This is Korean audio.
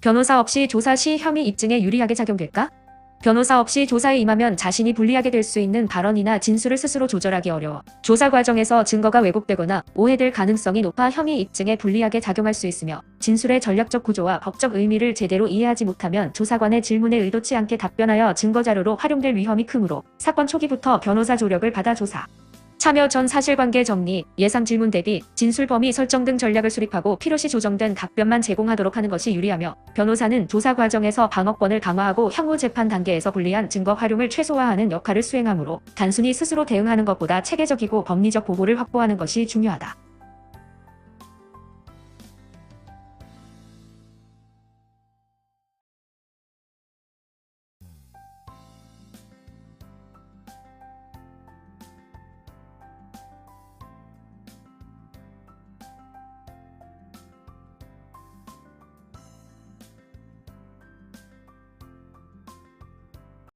변호사 없이 조사 시 혐의 입증에 유리하게 작용될까? 변호사 없이 조사에 임하면 자신이 불리하게 될 수 있는 발언이나 진술을 스스로 조절하기 어려워 조사 과정에서 증거가 왜곡되거나 오해될 가능성이 높아 혐의 입증에 불리하게 작용할 수 있으며 진술의 전략적 구조와 법적 의미를 제대로 이해하지 못하면 조사관의 질문에 의도치 않게 답변하여 증거자료로 활용될 위험이 크므로 사건 초기부터 변호사 조력을 받아 조사 참여 전 사실관계 정리, 예상 질문 대비, 진술 범위 설정 등 전략을 수립하고 필요시 조정된 답변만 제공하도록 하는 것이 유리하며 변호사는 조사 과정에서 방어권을 강화하고 향후 재판 단계에서 불리한 증거 활용을 최소화하는 역할을 수행하므로 단순히 스스로 대응하는 것보다 체계적이고 법리적 보호를 확보하는 것이 중요하다.